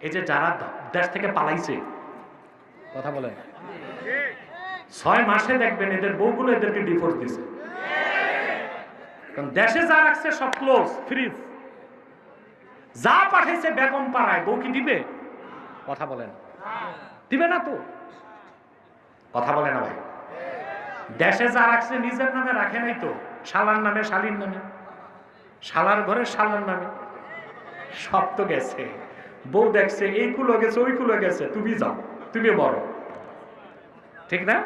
এই যে যারা দেশ থেকে পালাইছে, কথা বলেন ছয় মাসে দেখবেন এদের বউগুলো এদেরকে ডিভোর্স দিছে। কারণ দেশে যা রাখছে সব ক্লোজ ফ্রিজ যা পাঠাইছে বেগম পাড়ায়, বউ কি দিবে? কথা বলেন। দিবে না তো। কথা বলে না ভাই। দেশে যা রাখছে নিজের নামে রাখে নাই তো। শালার নামে শালির নামে। শালার ঘরে শালার নামে। সব তো গেছে। বউ দেখছে এই কুলো গেছে ওই কুলো গেছে তুমি যাও তুমি বড় ঠিক না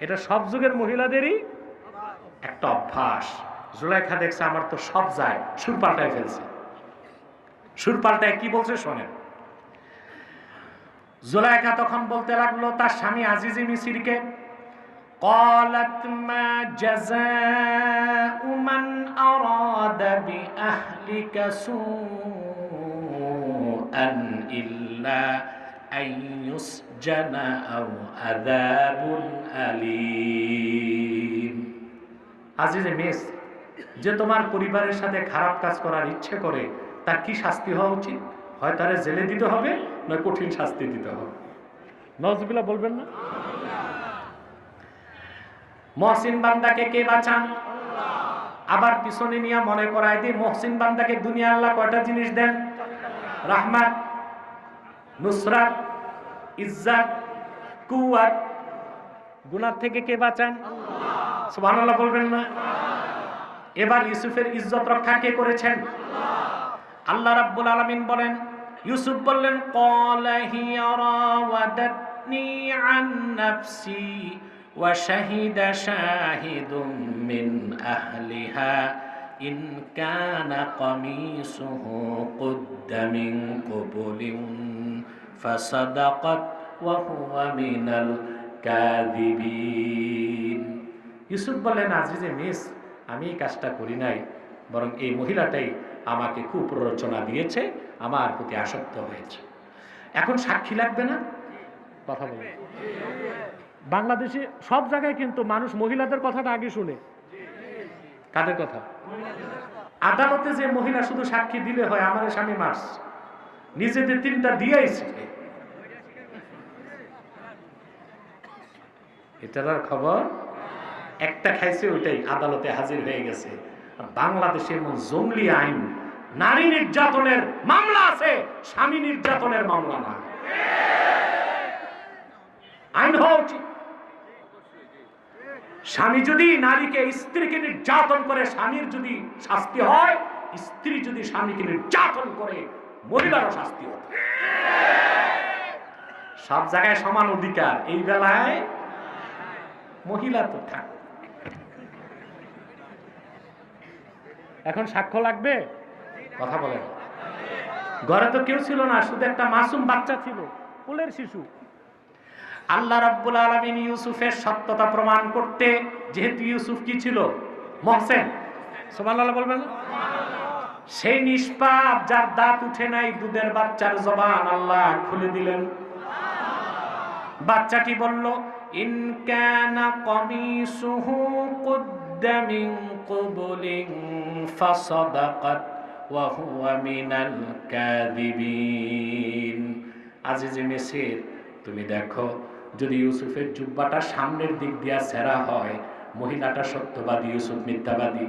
এটা সব যুগের মহিলাদেরই একটা অভ্যাস জুলাইখা দেখছে আমার তো সব যায় সুর পাল্টায় ফেলছে সুর পাল্টায় কি বলছে শোনেন জুলাইখা তখন বলতে লাগলো তার স্বামী আজিজি মিসিরকে قالت ما جزاء من أراد بأهلك سوءا إلا أن يسجن أو عذاب أليم আজিজে মিস যে তোমার পরিবারের সাথে খারাপ কাজ করার ইচ্ছে করে তার কি শাস্তি হওয়া উচিত হয় তারে জেলে দিতে হবে নয় কঠিন শাস্তি দিতে হবে নজবিলা বলবেন না মহসিন বান্দাকে কে বাঁচান আবার পিছনে নিয়ে মনে করায় দিই মহসিন বান্দাকে দুনিয়া আল্লাহ কয়টা জিনিস দেন রাহমাত, নুসরাত, ইজ্জাত কুয়াত গুনার থেকে কে বাঁচান? সুবহানাল্লাহ বলবেন না? এবার ইউসুফের ইজ্জত রক্ষা কে করেছেন? আল্লাহ রাব্বুল আলামিন বলেন, ইউসুফ বললেন, ক্বালা হিয়া আন নাফসি ওয়া শাহিদা শাহিদুম মিন আহলিহা। إن كان قميصه قد من قبل فصدقت وهو من الكاذبين ইউসুফ বললেন আজিজে মিস আমি এই কাজটা করি নাই বরং এই মহিলাটাই আমাকে কুপ্ররোচনা দিয়েছে আমার প্রতি আসক্ত হয়েছে এখন সাক্ষী লাগবে না কথা বলে বাংলাদেশে সব জায়গায় কিন্তু মানুষ মহিলাদের কথাটা আগে শুনে কাদের কথা? আদালতে যে মহিলা শুধু সাক্ষী দিলে হয়, আমার স্বামী মাস নিজেদের তিনটা দিয়েছে এটার খবর? একটা খাইছে, ওইটাই আদালতে হাজির হয়ে গেছে। বাংলাদেশে এমন জঙ্গলি আইন, নারী নির্যাতনের মামলা আছে, স্বামী নির্যাতনের মামলা না। আইন হওয়া উচিত। স্বামী যদি নারীকে স্ত্রীকে নির্যাতন করে, স্বামীর যদি শাস্তি হয়, স্ত্রী যদি স্বামীকে নির্যাতন করে, মহিলারও শাস্তি হবে। সব জায়গায় সমান অধিকার। এই বেলায় মহিলা তো থাক এখন সাক্ষ্য লাগবে? কথা বলেন। ঘরে তো কেউ ছিল না, শুধু একটা মাসুম বাচ্চা ছিল কোলের শিশু। আল্লাহ রাব্বুল আলামিন ইউসুফের সত্যতা প্রমাণ করতে, যেহেতু ইউসুফ কি ছিল? মহসেন। সুবহানাল্লাহ বলবেন সেই নিষ্পাপ যার দাঁত উঠে নাই, দুধের বাচ্চার জবান আল্লাহ খুলে দিলেন। বাচ্চাটি বলল, ইন কানা কমিসুহু কুদ্দা মিন কুবলিন ফাসাদাকাত ওয়া হুয়া মিনাল কাযিবিন। আজিজে মেসির, তুমি দেখো যদি ইউসুফের জুব্বাটা সামনের দিক দিয়া সেরা হয় মহিলাটা সত্যবাদী ইউসুফ মিথ্যাবাদী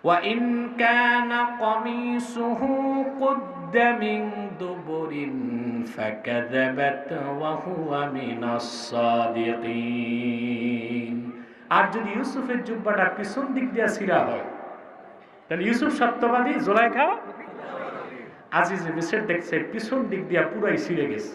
وإن كان قميصه قد من دبر فكذبت وهو من الصادقين আর যদি ইউসুফের জুব্বাটা পিছন দিক দিয়া ছিঁড়া হয় তাহলে ইউসুফ সত্যবাদী জোলাইখা আজিজ মিসের দেখছে পিছন দিক দিয়া পুরাই ছিঁড়ে গেছে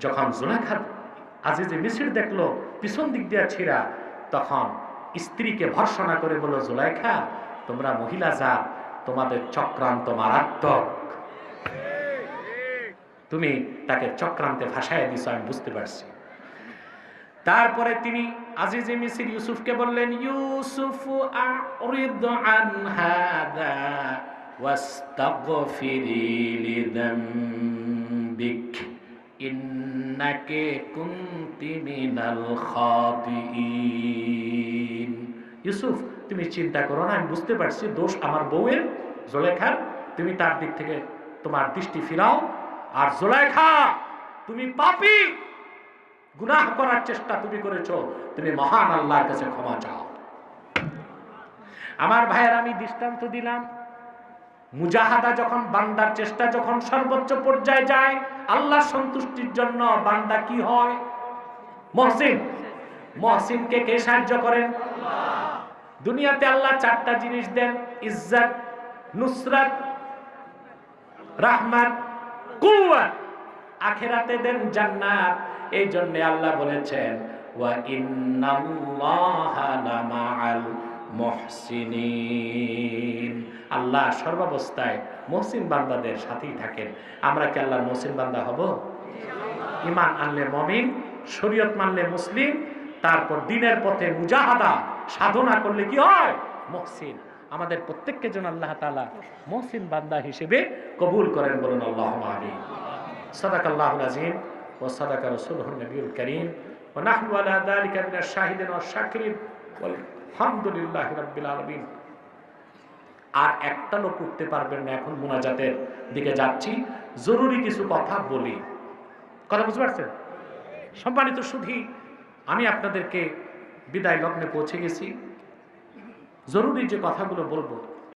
যখন জোনাখা আজিজে মিসির দেখল, পিছন দিক দিয়া ছিঁড়া, তখন স্ত্রীকে ভর্সনা করে বলল জোলাইখা তোমরা মহিলা যা তোমাদের চক্রান্ত মারাত্মক। তুমি তাকে চক্রান্তে ভাসায় দিছো, আমি বুঝতে পারছি। তারপরে তিনি আজিজ মিসির ইউসুফকে বললেন, ইউসুফ, আরিদ আন ইন্নাকে কুনতি মিনাল খাতিইন ইউসুফ, তুমি চিন্তা করো না, আমি বুঝতে পারছি দোষ আমার বউয়ের, জোলেখার। তুমি তার দিক থেকে তোমার দৃষ্টি ফিরাও। আর জোলেখা, তুমি পাপি। গুনাহ করার চেষ্টা তুমি করেছ, তুমি মহান আল্লাহর কাছে ক্ষমা চাও। আমার ভাইয়ের আমি দৃষ্টান্ত দিলাম। মুজাহাদা যখন, বান্দার চেষ্টা যখন সর্বোচ্চ পর্যায়ে যায়, আল্লাহ সন্তুষ্টির জন্য বান্দা কি হয়? মহসিন। মহসিনকে কে সাহায্য করেন? দুনিয়াতে আল্লাহ চারটা জিনিস দেন, ইজ্জত, নুসরাত, রাহমাত, কুওয়াত। আখেরাতে দেন জান্নাত। এই জন্য আল্লাহ বলেছেন, ওয়া ইন্নাল্লাহা লামাআল মুহসিনিন আল্লাহ সর্বাবস্থায় মহসিন বান্দাদের সাথেই থাকেন আমরা কি আল্লাহর মহসিন বান্দা হব ইমান আনলে মমিন শরীয়ত মানলে মুসলিম তারপর দিনের পথে মুজাহাদা সাধনা করলে কি হয় মহসিন আমাদের প্রত্যেককে যেন আল্লাহ তাআলা মহসিন বান্দা হিসেবে কবুল করেন বলুন আল্লাহ আমিন صدق الله العظيم وصدق رسوله النبي الكريم ونحن على ذلك من الشاهدين والشاكرين আলহামদুলিল্লাহ রব্বিল আলমিন। আর একটা লোক উঠতে পারবেন না, এখন মোনাজাতের দিকে যাচ্ছি। জরুরি কিছু কথা বলি। কথা বুঝতে পারছেন? সম্মানিত শুধু আমি আপনাদেরকে বিদায় লগ্নে পৌঁছে গেছি। জরুরি যে কথাগুলো বলব